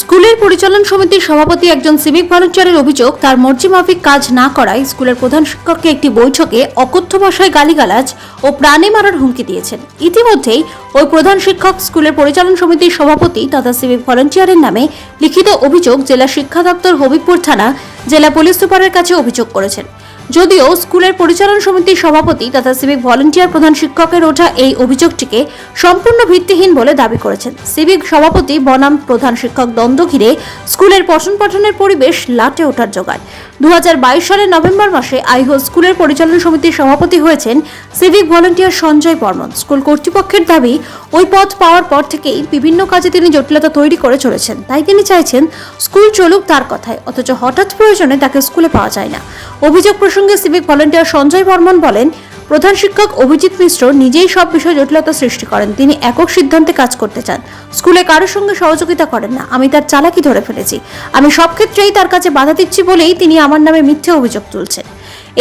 স্কুলের পরিচালন সমিতির সভাপতি একজন সিভিক ভলান্টিয়ারের অভিযোগ, তার মর্জি মাফিক কাজ না করায় স্কুলের প্রধান শিক্ষককে একটি বৈঠকে অকথ্য ভাষায় গালিগালাজ ও প্রাণে মারার হুমকি দিয়েছেন। ইতিমধ্যেই ওই প্রধান শিক্ষক স্কুলের পরিচালন সমিতির সভাপতি তথা সিভিক ভলান্টিয়ারের নামে লিখিত অভিযোগ জেলা শিক্ষা দপ্তর হবিবপুর থানা জেলা পুলিশ সুপারের কাছে অভিযোগ করেছেন। যদিও স্কুলের পরিচালন সমিতির সভাপতি তথা সিভিক ভলান্টিয়ার প্রধান শিক্ষকের ওঠা এই অভিযোগটিকে সম্পূর্ণ ভিত্তিহীন বলে দাবি করেছেন। সিভিক সভাপতি বনাম প্রধান শিক্ষক দ্বন্দ্ব ঘিরে স্কুলের পঠন পাঠনের পরিবেশ লাটে ওঠার জোগাড়। দুহাজার বাইশ সালের নভেম্বর মাসে আইহো স্কুলের পরিচালন সমিতির সভাপতি হয়েছেন civic volunteer Sanjay Barman. School কর্তৃপক্ষের দাবি, ওই পদ পাওয়ার পর থেকেই বিভিন্ন কাজে তিনি জটিলতা তৈরি করে চলেছেন। তাই তিনি চাইছেন, স্কুল চলুক তার কথায়, অথচ হঠাৎ প্রয়োজনে তাকে স্কুলে পাওয়া যায় না। অভিযোগ প্রসঙ্গে সিভিক ভলেন্টিয়ার সঞ্জয় বর্মন বলেন, প্রধান শিক্ষক অভিজিৎ মিশ্র নিজেই সব বিষয়ে জটিলতা সৃষ্টি করেন। তিনি একক সিদ্ধান্তে কাজ করতে চান। স্কুলে কারোর সঙ্গে সহযোগিতা করেন না। আমি তার চালাকি ধরে ফেলেছি। আমি সব ক্ষেত্রেই তার কাছে বাধা দিচ্ছি বলেই তিনি আমার নামে মিথ্যে অভিযোগ তুলছেন।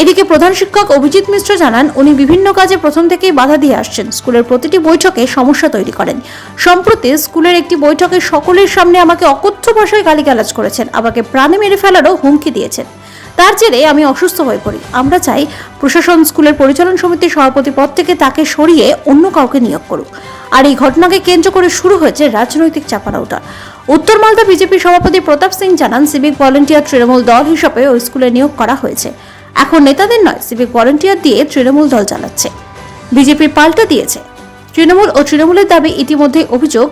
এদিকে প্রধান শিক্ষক অভিজিৎ মিশ্র জানান, উনি বিভিন্ন কাজে প্রথম থেকেই বাধা দিয়ে আসছেন। স্কুলের প্রতিটি বৈঠকে সমস্যা তৈরি করেন। সম্প্রতি স্কুলের একটি বৈঠকে সকলের সামনে আমাকে অকথ্য ভাষায় গালিগালাজ করেছেন। আমাকে প্রাণে মেরে ফেলারও হুমকি দিয়েছেন। তার জেরে আমি অসুস্থ হয়ে পড়ি। আমরা চাই প্রশাসন, স্কুলের পরিচালন সমিতির সভাপতি পদ থেকে তাকে সরিয়ে অন্য কাউকে নিয়োগ করুক। আর এই ঘটনাকে কেন্দ্র করে শুরু হয়েছে রাজনৈতিক চাপানোটা উত্তর মালদা বিজেপি সভাপতি প্রতাপ সিং জানান, সিভিক ভলেন্টিয়ার তৃণমূল দল হিসেবে ওই স্কুলে নিয়োগ করা হয়েছে। এখন নেতাদের নয়, সিভিক ভলেন্টিয়ার দিয়ে তৃণমূল দল চালাচ্ছে। বিজেপির পাল্টা দিয়েছে। তৃণমূল ও তৃণমূলের দাবি ইতিমধ্যে অভিযোগ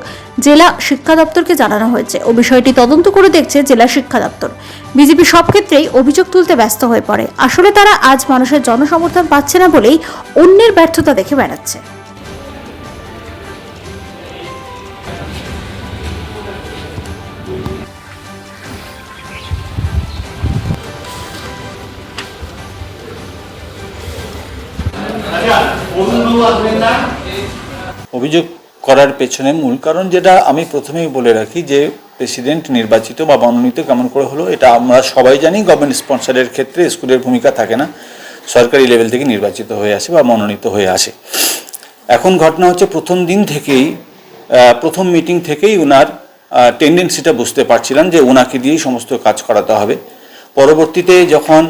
জেলা শিক্ষা দপ্তরকে জানানো হয়েছে ও বিষয়টি তদন্ত করে দেখছে জেলা শিক্ষা দপ্তর। বিজেপি সব ক্ষেত্রেই অভিযোগ তুলতে ব্যস্ত হয়ে পড়ে। আসলে তারা আজ মানুষের জনসমর্থন পাচ্ছে না বলেই অন্যের ব্যর্থতা দেখে বেড়াচ্ছে। অভিযোগ করার পেছনে মূল কারণ যেটা আমি প্রথমেই বলে রাখি যে প্রেসিডেন্ট নির্বাচিত বা মনোনীত কেমন করে হলো, এটা আমরা সবাই জানি গভর্নমেন্ট স্পন্সরের ক্ষেত্রে স্কুলের ভূমিকা থাকে না। সরকারি লেভেল থেকে নির্বাচিত হয়ে আসে বা মনোনীত হয়ে আসে। এখন ঘটনা হচ্ছে প্রথম দিন থেকেই প্রথম মিটিং থেকেই ওনার টেন্ডেন্সিটা বুঝতে পারছিলাম যে ওনাকে দিয়েই সমস্ত কাজ করাতে হবে। পরবর্তীতে যখন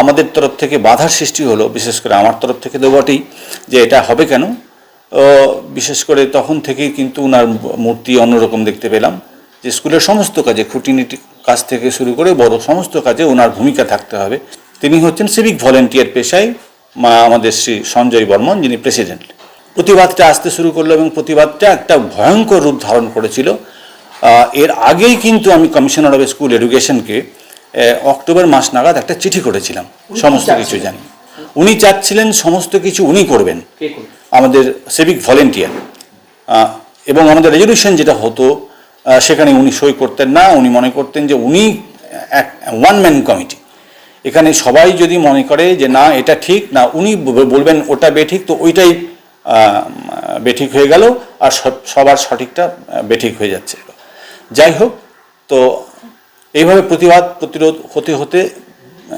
আমাদের তরফ থেকে বাধার সৃষ্টি হলো, বিশেষ করে আমার তরফ থেকে তো বটেই, যে এটা হবে কেন বিশেষ করে তখন থেকেই কিন্তু ওনার মূর্তি অন্যরকম দেখতে পেলাম যে স্কুলের সমস্ত কাজে খুঁটিনিটি কাজ থেকে শুরু করে বড় সমস্ত কাজে ওনার ভূমিকা থাকতে হবে। তিনি হচ্ছেন সিভিক ভলেন্টিয়ার পেশায় মা আমাদের শ্রী সঞ্জয় বর্মন যিনি প্রেসিডেন্ট প্রতিবাদটা আসতে শুরু করল এবং প্রতিবাদটা একটা ভয়ঙ্কর রূপ ধারণ করেছিল। এর আগেই কিন্তু আমি কমিশনার অফ স্কুল এডুকেশনকে অক্টোবর মাস নাগাদ একটা চিঠি করেছিলাম। সমস্ত কিছু জানি। উনি চাচ্ছিলেন সমস্ত কিছু উনি করবেন? আমাদের সিভিক ভলেন্টিয়ার এবং আমাদের রেজলিউশন যেটা হতো সেখানে উনি সই করতেন না। উনি মনে করতেন যে উনি এক ওয়ান ম্যান কমিটি এখানে সবাই যদি মনে করে যে না, এটা ঠিক, না, উনি বলবেন ওটা বেঠিক, তো ওইটাই বেঠিক হয়ে গেল আর সব- সবার সঠিকটা বেঠিক হয়ে যাচ্ছে। যাই হোক, তো এইভাবে প্রতিবাদ, প্রতিরোধ হতে হতে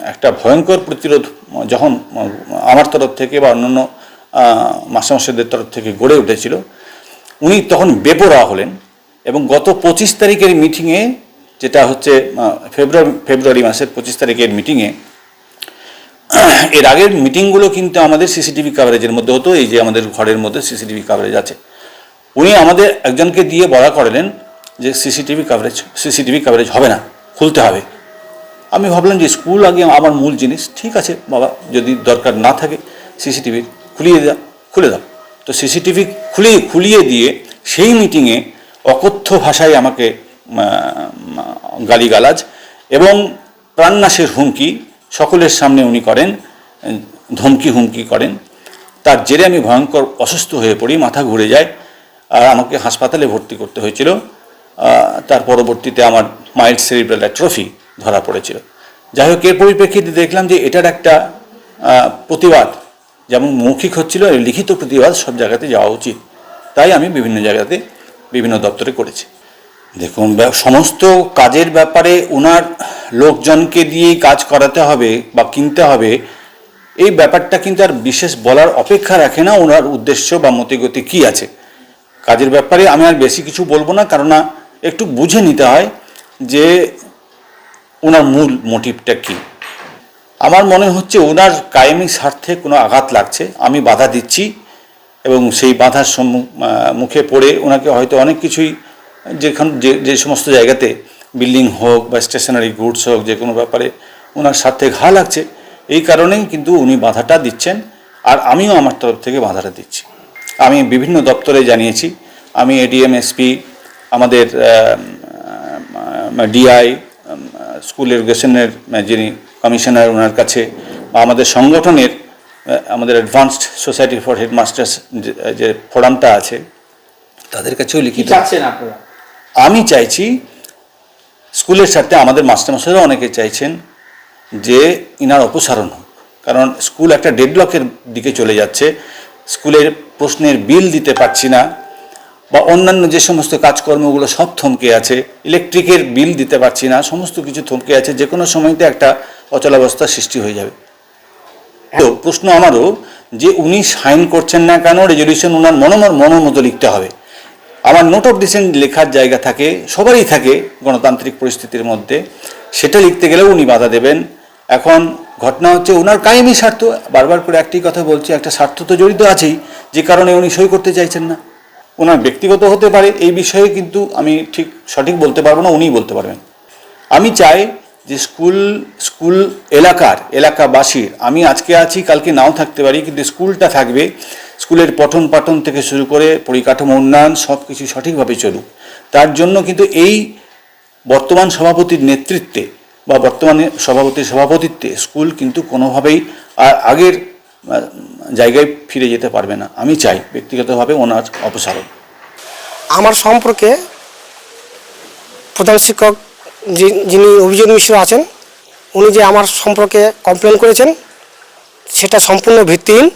একটা ভয়ঙ্কর প্রতিরোধ, যখন, আমার তরফ থেকে বা অন্যান্য মাস্টারমশাইদের তরফ থেকে গড়ে উঠেছিল। উনি তখন বেপরোয়া হলেন এবং গত পঁচিশ তারিখের মিটিংয়ে যেটা হচ্ছে ফেব্রুয়ারি ফেব্রুয়ারি মাসের পঁচিশ তারিখের মিটিংয়ে, এর আগের মিটিংগুলো কিন্তু আমাদের সিসিটিভি কাভারেজের মধ্যে হতো, এই যে আমাদের ঘরের মধ্যে সিসিটিভি কাভারেজ আছে। উনি আমাদের একজনকে দিয়ে বলা করালেন যে সিসিটিভি কাভারেজ সিসিটিভি কাভারেজ হবে না, খুলতে হবে। আমি ভাবলাম যে স্কুল আগে আমার মূল জিনিস, ঠিক আছে বাবা, যদি দরকার না থাকে সিসিটিভি খুলিয়ে দাও খুলে দাও। তো সিসিটিভি খুলে, খুলিয়ে দিয়ে সেই মিটিংয়ে অকথ্য ভাষায় আমাকে গালিগালাজ এবং প্রাণনাশের হুমকি সকলের সামনে উনি করেন, ধমকি হুমকি করেন। তার জেরে আমি ভয়ঙ্কর অসুস্থ হয়ে পড়ি, মাথা ঘুরে যায় আর আমাকে হাসপাতালে ভর্তি করতে হয়েছিল। তার পরবর্তীতে আমার মাইল্ড সেরিব্রাল ট্রফি ধরা পড়েছিল। যাই হোক, এর পরিপ্রেক্ষিতে দেখলাম যে এটার একটা প্রতিবাদ যেমন মৌখিক হচ্ছিল লিখিত প্রতিবাদ সব জায়গাতে যাওয়া উচিত। তাই আমি বিভিন্ন জায়গাতে বিভিন্ন দপ্তরে করেছি। দেখুন সমস্ত কাজের ব্যাপারে ওনার লোকজনকে দিয়েই কাজ করাতে হবে বা কিনতে হবে, এই ব্যাপারটা কিন্তু আর বিশেষ বলার অপেক্ষা রাখে না ওনার উদ্দেশ্য বা মতিগতি কি আছে। কাজের ব্যাপারে আমি আর বেশি কিছু বলব না কারণ একটু বুঝে নিতে হয় যে ওনার মূল মোটিভটা কী। আমার মনে হচ্ছে ওনার কায়েমি স্বার্থে কোনো আঘাত লাগছে, আমি বাধা দিচ্ছি এবং সেই বাধার মুখে পড়ে ওনাকে হয়তো অনেক কিছুই, যেখান, যে যে সমস্ত জায়গাতে বিল্ডিং হোক বা স্টেশনারি গুডস হোক, যে কোনো ব্যাপারে ওনার স্বার্থে ঘা লাগছে, এই কারণেই কিন্তু উনি বাধাটা দিচ্ছেন আর আমিও আমার তরফ থেকে বাধাটা দিচ্ছি। আমি বিভিন্ন দপ্তরে জানিয়েছি, আমি এডিএম, এসপি, আমাদের ডিআই স্কুল এডুকেশনের যিনি কমিশনার ওনার কাছে বা আমাদের সংগঠনের আমাদের অ্যাডভান্সড সোসাইটি ফর হেডমাস্টার্স যে ফোরামটা আছে তাদের কাছেও লিখিত। আমি চাইছি স্কুলের সাথে আমাদের মাস্টারমশাইরা অনেকে চাইছেন যে ইনার অপসারণ হোক। কারণ স্কুল একটা ডেডলকের দিকে চলে যাচ্ছে স্কুলের প্রশ্নের বিল দিতে পারছি না বা অন্যান্য যে সমস্ত কাজকর্মগুলো সব থমকে আছে, ইলেকট্রিকের বিল দিতে পারছি না, সমস্ত কিছু থমকে আছে, যে কোনো সময়তে একটা অচলাবস্থার সৃষ্টি হয়ে যাবে। তো প্রশ্ন আমারও, যে উনি সাইন করছেন না কেন রেজলিউশন ওনার মনোমর মনোমতো লিখতে হবে। আমার নোট অফ ডিসেন্ট লেখার জায়গা থাকে, সবারই থাকে গণতান্ত্রিক পরিস্থিতির মধ্যে। সেটা লিখতে গেলেও উনি বাধা দেবেন। এখন ঘটনা হচ্ছে ওনার কায়েমি স্বার্থ, বারবার করে একটি কথা বলছি, একটা স্বার্থ তো জড়িত আছেই, যে কারণে উনি সই করতে চাইছেন না। ওনার ব্যক্তিগত হতে পারে, এই বিষয়ে কিন্তু আমি ঠিক সঠিক বলতে পারব না, উনিই বলতে পারবেন। আমি চাই যে স্কুল স্কুল এলাকার, এলাকাবাসীর, আমি আজকে আছি, কালকে নাও থাকতে পারি, কিন্তু স্কুলটা থাকবে, স্কুলের পঠন পাঠন থেকে শুরু করে পরিকাঠামো উন্নয়ন সব কিছু সঠিকভাবে চলুক। তার জন্য কিন্তু এই বর্তমান সভাপতির নেতৃত্বে বা বর্তমানে সভাপতির সভাপতিত্বে স্কুল কিন্তু কোনোভাবেই আর আগের জায়গায় ফিরে যেতে পারবে না। আমি চাই ব্যক্তিগতভাবে ওনার অপসারণ। আমার সম্পর্কে প্রধান শিক্ষক যিনি অভিজিৎ মিশ্র আছেন, উনি যে আমার সম্পর্কে কমপ্লেন করেছেন, সেটা সম্পূর্ণ ভিত্তিহীন।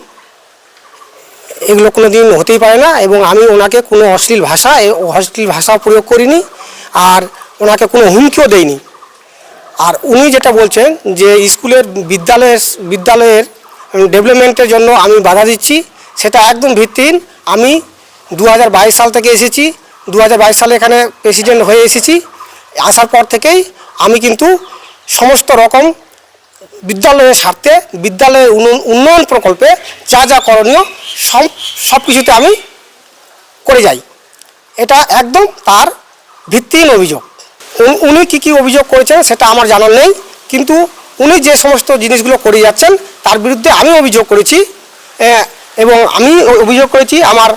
এগুলো কোনো দিন হতেই পারে না এবং আমি ওনাকে কোনো অশ্লীল ভাষা অশ্লীল ভাষা প্রয়োগ করিনি আর ওনাকে কোনো হুমকিও দেইনি। আর উনি যেটা বলছেন যে স্কুলের বিদ্যালয়ের বিদ্যালয়ের ডেভেলপমেন্টের জন্য আমি বাধা দিচ্ছি। সেটা একদম ভিত্তিহীন। আমি দু হাজার বাইশ সাল থেকে এসেছি। দু হাজার বাইশ সালে এখানে প্রেসিডেন্ট হয়ে এসেছি। আসার পর থেকেই আমি কিন্তু সমস্ত রকম বিদ্যালয়ের স্বার্থে, বিদ্যালয়ের উন্ন- উন্নয়ন প্রকল্পে যা যা করণীয় সব সব কিছুতে আমি করে যাই। এটা একদম তার ভিত্তিহীন অভিযোগ। উনি কী কী অভিযোগ করেছেন সেটা আমার জানার নেই। কিন্তু উনি যে সমস্ত জিনিসগুলো করে যাচ্ছেন, তার বিরুদ্ধে আমি অভিযোগ করেছি এবং আমি অভিযোগ করেছি, আমার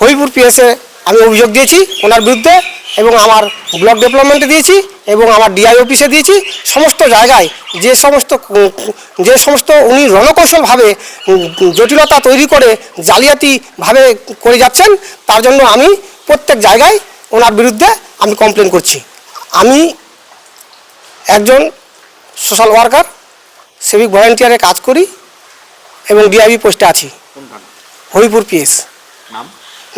হরিপুর পিএসে আমি অভিযোগ দিয়েছি ওনার বিরুদ্ধে, এবং আমার ব্লক ডেভেলপমেন্টে দিয়েছি, এবং আমার ডিআই অফিসে দিয়েছি, সমস্ত জায়গায় যে সমস্ত যে সমস্ত উনি রণকৌশলভাবে জটিলতা তৈরি করে জালিয়াতিভাবে করে যাচ্ছেন, তার জন্য আমি প্রত্যেক জায়গায় ওনার বিরুদ্ধে আমি কমপ্লেন করছি। আমি একজন সোশ্যাল ওয়ার্কার সিভিক ভলেন্টিয়ারে কাজ করি এবং ডিআইবি পোস্টে আছি। হরিপুর পিএস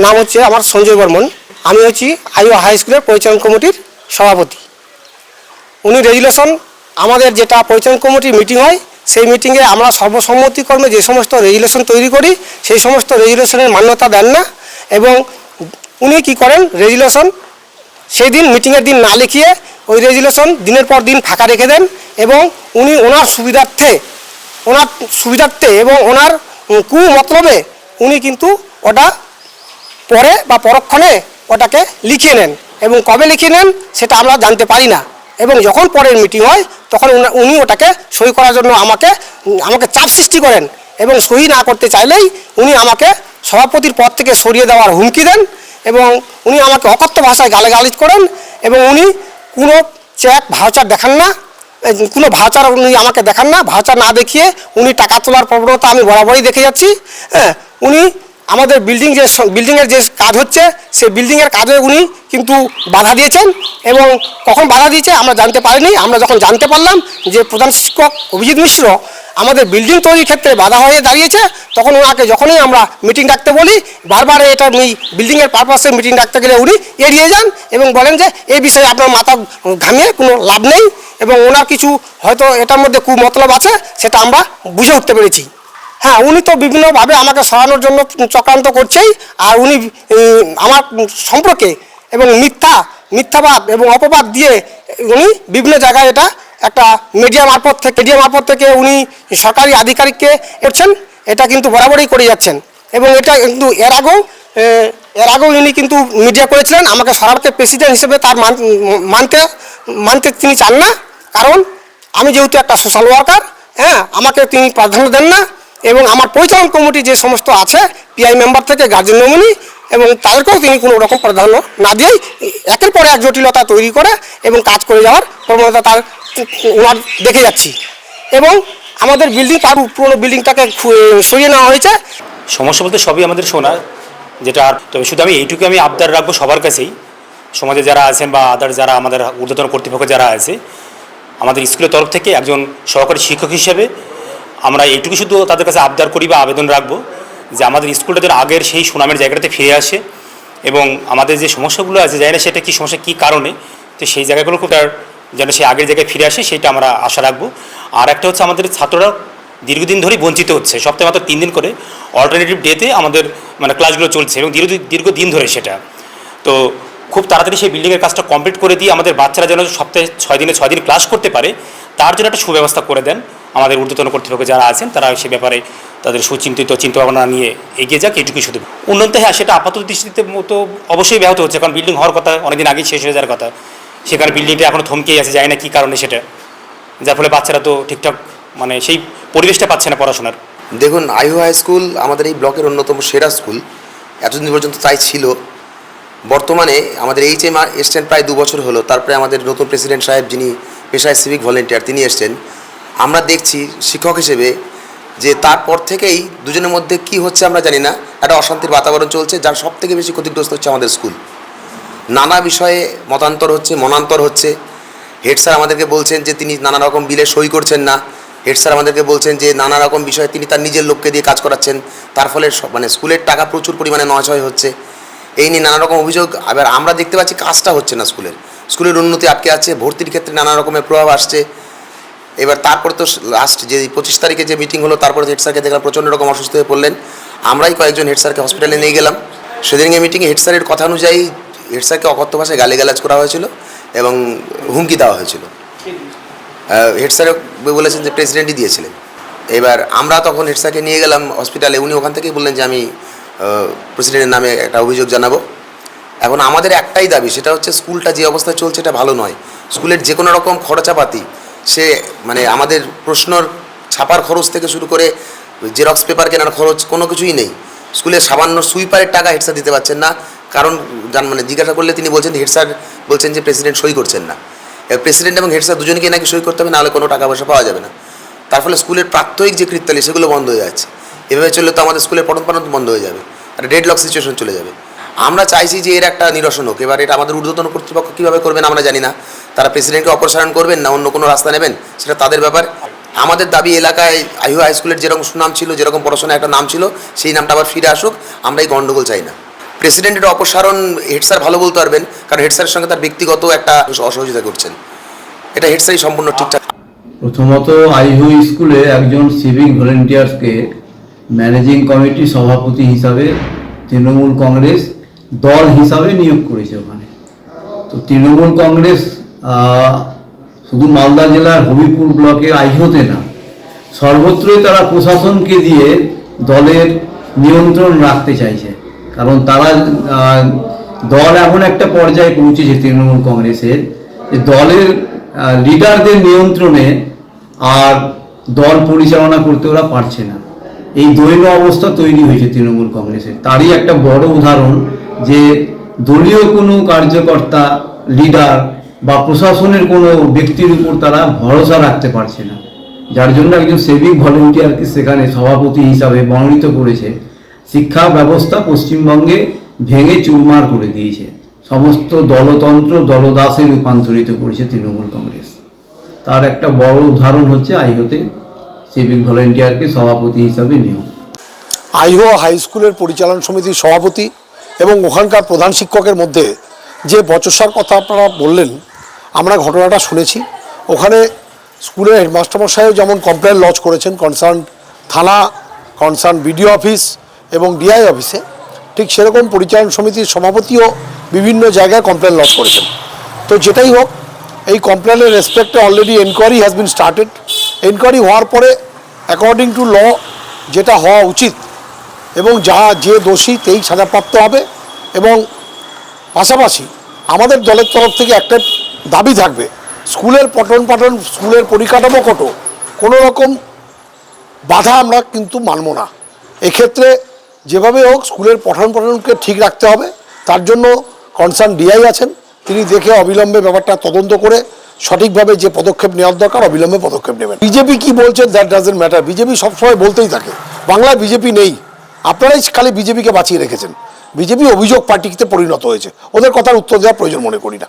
নাম? হচ্ছে আমার সঞ্জয় বর্মন। আমি হচ্ছি আইওয়া হাই স্কুলের পরিচালন কমিটির সভাপতি। উনি রেজুলেশন আমাদের যেটা পরিচালন কমিটির মিটিং হয় সেই মিটিংয়ে আমরা সর্বসম্মতিকর্মে যে সমস্ত রেজুলেশন তৈরি করি সেই সমস্ত রেজুলেশনের মান্যতা দেন না এবং উনি কি করেন? রেজুলেশন সেই দিন মিটিংয়ের দিন না লিখিয়ে ওই রেজুলেশন দিনের পর দিন ফাঁকা রেখে দেন এবং উনি ওনার সুবিধার্থে ওনার সুবিধার্থে এবং ওনার উম, কু মতলবে উনি কিন্তু ওটা পরে বা পরক্ষণে ওটাকে লিখিয়ে নেন এবং কবে লিখিয়ে নেন সেটা আমরা জানতে পারি না। এবং যখন পরের মিটিং হয় তখন উনি ওটাকে সই করার জন্য আমাকে আমাকে চাপ সৃষ্টি করেন এবং সই না করতে চাইলেই উনি আমাকে সভাপতির পদ থেকে সরিয়ে দেওয়ার হুমকি দেন এবং উনি আমাকে অকথ্য ভাষায় গালাগালিজ করেন এবং উনি কোনো চেক ভাউচার দেখান না কোনো ভাউচার উনি আমাকে দেখান না, ভাউচার না দেখিয়ে উনি টাকা তোলার প্রবণতা আমি বরাবরই দেখে যাচ্ছি হ্যাঁ উনি আমাদের বিল্ডিং যে বিল্ডিংয়ের যে কাজ হচ্ছে, সেই বিল্ডিংয়ের কাজে উনি কিন্তু বাধা দিয়েছেন এবং কখন বাধা দিয়েছে আমরা জানতে পারিনি। আমরা যখন জানতে পারলাম যে প্রধান শিক্ষক অভিজিৎ মিশ্র আমাদের বিল্ডিং তৈরির ক্ষেত্রে বাধা হয়ে দাঁড়িয়েছে, তখন ওনাকে যখনই আমরা মিটিং ডাকতে বলি, বারবার এটা উনি বিল্ডিংয়ের পারপাসে মিটিং ডাকতে গেলে উনি এড়িয়ে যান এবং বলেন যে এই বিষয়ে আপনার মাথা ঘামিয়ে কোনো লাভ নেই এবং ওনার কিছু হয়তো এটার মধ্যে কুমতলব আছে, সেটা আমরা বুঝে উঠতে পেরেছি। হ্যাঁ উনি তো বিভিন্নভাবে আমাকে সরানোর জন্য চক্রান্ত করছেই, আর উনি আমার সম্পর্কে এবং মিথ্যা, মিথ্যাবাদ এবং অপবাদ দিয়ে উনি বিভিন্ন জায়গায় এটা একটা মিডিয়া মারফত থেকে, মিডিয়া মারফত থেকে উনি সরকারি আধিকারিককে করছেন, এটা কিন্তু বরাবরই করে যাচ্ছেন। এবং এটা কিন্তু এর আগেও এর আগেও ইনি কিন্তু মিডিয়া করেছিলেন, আমাকে সরকারকে প্রেসিডেন্ট হিসেবে তার মান- মানতে মানতে তিনি চান না। কারণ আমি যেহেতু একটা সোশ্যাল ওয়ার্কার হ্যাঁ আমাকে তিনি প্রাধান্য দেন না এবং আমার পরিচালন কমিটি যে সমস্ত আছে পিআই মেম্বার থেকে গার্জেন নমিনি এবং তাদেরকেও তিনি কোনো রকম প্রাধান্য না দিয়েই একের পর এক জটিলতা তৈরি করে এবং কাজ করে যাওয়ার প্রবণতা তার ওনার দেখে যাচ্ছি। এবং আমাদের বিল্ডিং তার পুরনো বিল্ডিংটাকে সরিয়ে নেওয়া হয়েছে। সমস্যা বলতে সবই আমাদের শোনা, যেটা আর, তবে শুধু আমি এইটুকু আমি আবদার রাখব সবার কাছেই। সমাজে যারা আছেন বা আদার যারা আমাদের ঊর্ধ্বতন কর্তৃপক্ষ যারা আছে, আমাদের স্কুলের তরফ থেকে একজন সহকারী শিক্ষক হিসেবে আমরা এইটুকু শুধু তাদের কাছে আবদার করি বা আবেদন রাখব যে আমাদের স্কুলটা যেন আগের সেই সুনামের জায়গাটাতে ফিরে আসে এবং আমাদের যে সমস্যাগুলো আছে, জানি না সেটা কী সমস্যা, কী কারণে, তো সেই জায়গাগুলো তার যেন সেই আগের জায়গায় ফিরে আসে, সেটা আমরা আশা রাখব। আর একটা হচ্ছে আমাদের ছাত্ররা দীর্ঘদিন ধরেই বঞ্চিত হচ্ছে, সপ্তাহে মাত্র তিন দিন করে অল্টারনেটিভ ডেতে আমাদের মানে ক্লাসগুলো চলছে এবং দীর্ঘ দীর্ঘদিন ধরে সেটা। তো খুব তাড়াতাড়ি সেই বিল্ডিংয়ের কাজটা কমপ্লিট করে দিয়ে আমাদের বাচ্চারা যেন সপ্তাহে ছয় দিনে ছয় দিন ক্লাস করতে পারে, তার জন্য একটা সুব্যবস্থা করে দেন। আমাদের ঊর্ধ্বতন কর্তৃপক্ষ যারা আছেন, তারা সে ব্যাপারে তাদের সুচিন্তিত চিন্তাভাবনা নিয়ে এগিয়ে যাক, এটুকুই শুধু। উন্নত হ্যাঁ সেটা আপাতত দৃষ্টিতে মতো অবশ্যই ব্যাহত হচ্ছে, কারণ বিল্ডিং হওয়ার কথা অনেকদিন আগেই শেষ হয়ে যাওয়ার কথা। সেখানে বিল্ডিংটা এখনও থমকেই আছে যায় না কী কারণে সেটা। যার ফলে বাচ্চারা তো ঠিকঠাক মানে সেই পরিবেশটা পাচ্ছে না পড়াশোনার। দেখুন আইহো হাই স্কুল আমাদের এই ব্লকের অন্যতম সেরা স্কুল। এতদিন পর্যন্ত তাই ছিল। বর্তমানে আমাদের এইচ এম আর এসছেন প্রায় দু বছর হলো। তারপরে আমাদের নতুন প্রেসিডেন্ট সাহেব যিনি পেশায় সিভিক ভলেন্টিয়ার তিনি এসছেন। আমরা দেখছি শিক্ষক হিসেবে যে তারপর থেকেই দুজনের মধ্যে কি হচ্ছে আমরা জানি না। একটা অশান্তির বাতাবরণ চলছে, যার সব থেকে বেশি ক্ষতিগ্রস্ত হচ্ছে আমাদের স্কুল। নানা বিষয়ে মতান্তর হচ্ছে, মনান্তর হচ্ছে। হেড স্যার আমাদেরকে বলছেন যে তিনি নানা রকম বিলে সই করছেন না। হেড স্যার আমাদেরকে বলছেন যে নানা রকম বিষয়ে তিনি তার নিজের লোককে দিয়ে কাজ করাচ্ছেন। তার ফলে মানে স্কুলের টাকা প্রচুর পরিমাণে নয় হচ্ছে। এই নিয়ে নানা রকম অভিযোগ। আবার আমরা দেখতে পাচ্ছি কাজটা হচ্ছে না স্কুলের। স্কুলের উন্নতি আটকে আছে। ভর্তির ক্ষেত্রে নানা রকমের প্রভাব আসছে। এবার তারপর তো লাস্ট যে পঁচিশ তারিখে যে মিটিং হলো, তারপরে হেড স্যারকে দেখলাম, প্রচণ্ড রকম অসুস্থ হয়ে পড়লেন। আমরাই কয়েকজন হেড স্যারকে হসপিটালে নিয়ে গেলাম। সেদিনকে মিটিংয়ে হেড স্যারের কথা অনুযায়ী হেড স্যারকে অকথ্য ভাষায় গালিগালাজ করা হয়েছিল এবং হুমকি দেওয়া হয়েছিল। হেড স্যার বলেছেন যে প্রেসিডেন্টই দিয়েছিলেন। এবার আমরা তখন হেড স্যারকে নিয়ে গেলাম হসপিটালে উনি ওখান থেকেই বললেন যে আমি প্রেসিডেন্টের নামে একটা অভিযোগ জানাব। এখন আমাদের একটাই দাবি, সেটা হচ্ছে স্কুলটা যে অবস্থায় চলছে, এটা ভালো নয়। স্কুলের যে কোনো রকম খরচাপাতি সে মানে আমাদের প্রশ্নর ছাপার খরচ থেকে শুরু করে জেরক্স পেপার কেনার খরচ কোনো কিছুই নেই। স্কুলে সামান্য সুইপারের টাকা হেড স্যার দিতে পারছেন না। কারণ মানে জিজ্ঞাসা করলে তিনি বলছেন, হেড স্যার বলছেন যে প্রেসিডেন্ট সই করছেন না। প্রেসিডেন্ট এবং হেড স্যার দুজনকেই নাকি সই করতে হবে, নাহলে কোনো টাকা পয়সা পাওয়া যাবে না। তার ফলে স্কুলের প্রাত্যহিক যে কৃত্যালি, সেগুলো বন্ধ হয়ে যাচ্ছে। এভাবে চললে তো আমাদের স্কুলের পঠন পাঠন বন্ধ হয়ে যাবে আর ডেড লক সিচুয়েশন চলে যাবে। আমরা চাইছি যে এর একটা নিরসন হোক। এবার এটা আমাদের ঊর্ধ্বতন কর্তৃপক্ষ কীভাবে করবেন আমরা জানি না। তারা প্রেসিডেন্টকে অপসারণ করবেন না অন্য কোনো রাস্তা নেবেন, সেটা তাদের ব্যাপার। আমাদের দাবি এলাকায় আইহো হাই স্কুলের যেরকম সুনাম ছিল, যেরকম পড়াশোনায় একটা নাম ছিল, সেই নামটা আবার ফিরে আসুক, আমরা এই গণ্ডগোল চাই না। প্রেসিডেন্টের অপসারণ হেড স্যার ভালো বলতে পারবেন, কারণ হেড স্যারের সঙ্গে তার ব্যক্তিগত একটা অসহযোগিতা করছেন। এটা হেড স্যারই সম্পূর্ণ ঠিকঠাক প্রথমত, আইহু স্কুলে একজন সিভিক ভলেন্টিয়ার্সকে ম্যানেজিং কমিটির সভাপতি হিসাবে তৃণমূল কংগ্রেস দল হিসাবে নিয়োগ করেছে ওখানে। তো তৃণমূল কংগ্রেস শুধু মালদা জেলার হবিপুর ব্লকের আইহতে না, সর্বত্রই তারা প্রশাসনকে দিয়ে দলের নিয়ন্ত্রণ রাখতে চাইছে। কারণ তারা দল এমন একটা পর্যায়ে পৌঁছেছে তৃণমূল কংগ্রেসের যে দলের লিডারদের নিয়ন্ত্রণে আর দল পরিচালনা করতে ওরা পারছে না। এই দৈন্য অবস্থা তৈরি হয়েছে তৃণমূল কংগ্রেসের। তারই একটা বড় উদাহরণ যে দলীয় কোনো কার্যকর্তা, লিডার বা প্রশাসনের কোনো ব্যক্তির উপর তারা ভরসা রাখতে পারছে না। যার জন্য একজন সেভিক ভলেন্টিয়ারকে সেখানে সভাপতি হিসাবে মনোনীত করেছে। শিক্ষা ব্যবস্থা পশ্চিমবঙ্গে ভেঙে চুরমার করে দিয়েছে। সমস্ত দলতন্ত্র দলদাসে রূপান্তরিত করেছে তৃণমূল কংগ্রেস। তার একটা বড় উদাহরণ হচ্ছে আইহতে সিভিক ভলেন্টিয়ারকে সভাপতি হিসাবে নিয়োগ। আইহো হাই স্কুলের পরিচালন সমিতির সভাপতি এবং ওখানকার প্রধান শিক্ষকের মধ্যে যে বচসার কথা আপনারা বললেন আমরা ঘটনাটা শুনেছি। ওখানে স্কুলের হেডমাস্টারমশাইও যেমন কমপ্লেন লজ করেছেন কনসার্ন থানা কনসার্ন বিডিও অফিস এবং ডিআই অফিসে ঠিক সেরকম পরিচালন সমিতির সভাপতিও বিভিন্ন জায়গায় কমপ্লেন লস করেছেন। তো যেটাই হোক, এই কমপ্লেনের রেসপেক্টে already enquiry has been started enquiry হওয়ার পরে অ্যাকর্ডিং টু ল যেটা হওয়া উচিত এবং যা যে দোষী তেই সাজাপ্রাপ্ত হবে এবং পাশাপাশি আমাদের দলের তরফ থেকে একটা দাবি থাকবে। স্কুলের পঠন পাঠন, স্কুলের পরিকাঠামো কত, কোনো রকম বাধা আমরা কিন্তু মানব না। এক্ষেত্রে যেভাবে হোক স্কুলের পঠন পাঠনকে ঠিক রাখতে হবে, তার জন্য কনসার্ন ডিআই আছেন, তিনি দেখে অবিলম্বে ব্যাপারটা তদন্ত করে সঠিকভাবে যে পদক্ষেপ নেওয়ার দরকার, অবিলম্বে পদক্ষেপ নেবেন। বিজেপি কি বলছেন দ্যাট ডাজেন্ট ম্যাটার বিজেপি সবসময় বলতেই থাকে, বাংলায় বিজেপি নেই। আপনারাই খালি বিজেপিকে বাঁচিয়ে রেখেছেন। বিজেপি অভিযোগ পার্টিতে পরিণত হয়েছে। ওদের কথার উত্তর দেওয়ার প্রয়োজন মনে করি না।